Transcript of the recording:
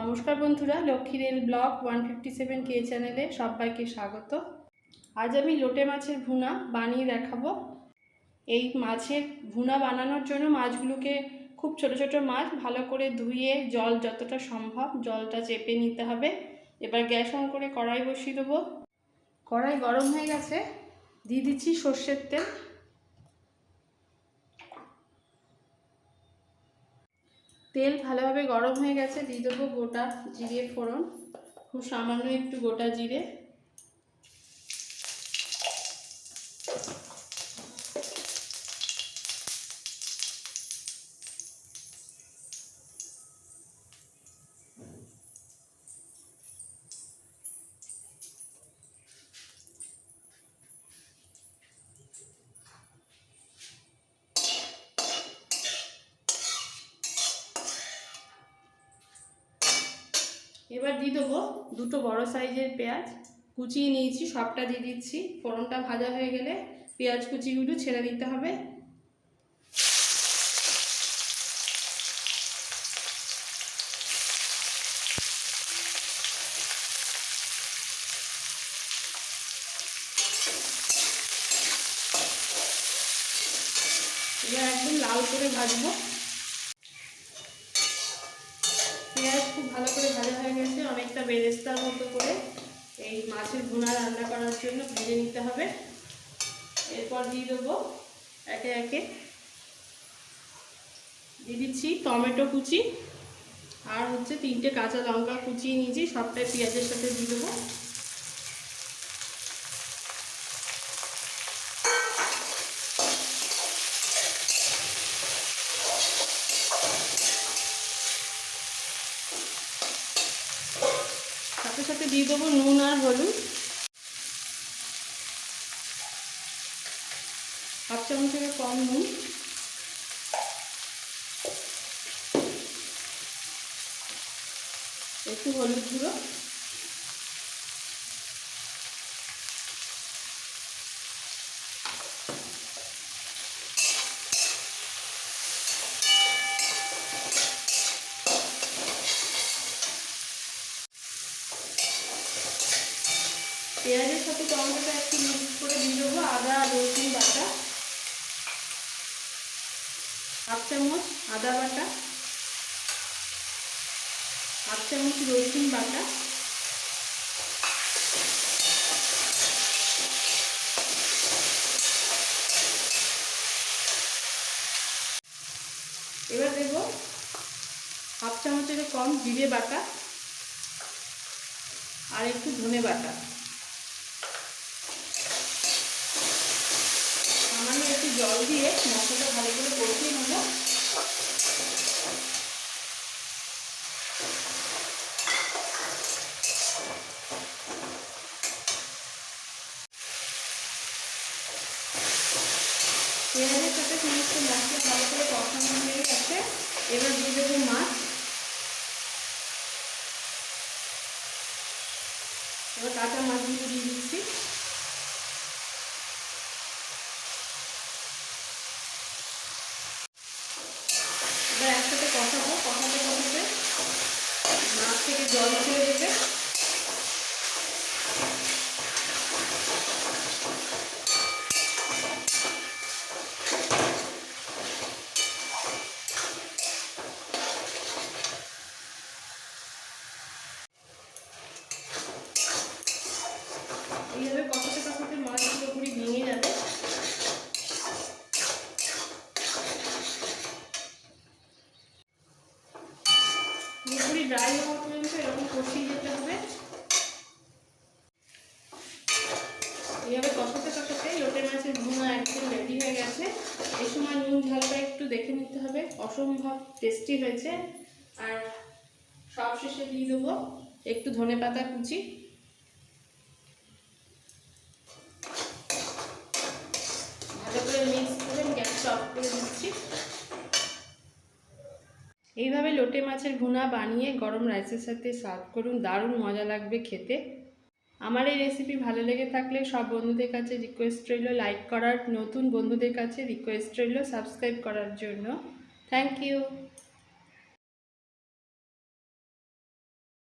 নমস্কার বন্ধুরা, Lakshmi rail blog one fifty seven কে চ্যানেলে সবাইকে স্বাগত। আজ আমি লোটে মাছের ভুনা বানিয়ে দেখাবো। এই মাছের ভুনা বানানোর জন্য মাছগুলোকে খুব ছোট ছোট মাছ ভালো করে ধুয়ে জল যতটা সম্ভব জলটা চেপে নিতে হবে। এবার গ্যাস অন করে কড়াই বসিয়ে দেবো। কড়াই গরম হয়ে গেছে। দিয়ে দিচ্ছি সর্ষের তেল। তেল ভালোভাবে গরম হয়ে গেছে, দিয়ে দেবো গোটা জিরে ফোড়ন। খুব সামান্য একটু গোটা জিরে। এবার দিয়ে দেবো দুটো বড় সাইজের পেঁয়াজ। কুচিয়ে নিয়েছি, সবটা দিয়ে দিচ্ছি। ফোড়নটা ভাজা হয়ে গেলে পেঁয়াজ কুচিগুলো ছেড়ে দিতে হবে। এবার একদম লাল করে ভাজবো। পেঁয়াজ খুব ভালো করে ভাজা হয়ে গেছে। অনেকটা বেরেস্তার মতো করে এই মাছের ভুনা রান্না করার জন্য ভেজে নিতে হবে। এরপর দিয়ে দেবো একে একে। দিয়ে দিচ্ছি টমেটো কুচি আর হচ্ছে তিনটে কাঁচা লঙ্কা কুচিয়ে নিয়েছি, সবটাই পেঁয়াজের সাথে দিয়ে দেবো। সাথে সাথে দিয়ে দেবো নুন আর হলুদ। হাফ থেকে কম নুন। একটু হলুদ গুঁড়ো। পেঁয়াজের সাথে টমেটোটা একটু মিক্স করে দিয়ে দেবো, আদা, রসুন বাটা, হাফ চামচ আদা বাটা, হাফ চামচ রসুন বাটা, এবার দেবো হাফ চামচেরও কম জিরে বাটা আর একটু ধনে বাটা সামান্য একটু জল দিয়ে মশলাটা ভালো করে কষিয়ে নেব। পেঁয়াজের সাথে সমস্ত মশলা ভালো করে কষানো হয়ে গেছে। এবার দিয়ে দেবো মাছ। এবার কাঁচা মাছগুলো দিয়ে দিচ্ছি এবার একসাথে কষাবো কষাতে কষাতে মাছ থেকে জল ছেড়ে দেবে এইভাবে কষাতে কষাতে মাছগুলো পুরি ভেঙে যাবে। পুরোপুরি ড্রাই হওয়া কষিয়ে যেতে হবে। এইভাবে কষাতে কষাতে লোটে মাছের ভুনা একদম রেডি হয়ে গেছে। এই সময় নুন ঝালটা একটু দেখে নিতে হবে। অসম্ভব টেস্টি হয়েছে। আর সব শেষে দিয়ে দেবো একটু ধনে পাতা কুচি। ভালো করে মিক্স করে গ্যাসটা অফ করে দিচ্ছি। এইভাবে লোটে মাছের ভুনা বানিয়ে গরম রাইসের সাথে সার্ভ করুন, দারুণ মজা লাগবে খেতে। আমার এই রেসিপি ভালো লেগে থাকলে সব বন্ধুদের কাছে রিকোয়েস্ট রইল লাইক করার, নতুন বন্ধুদের কাছে রিকোয়েস্ট রইল সাবস্ক্রাইব করার জন্য। Thank you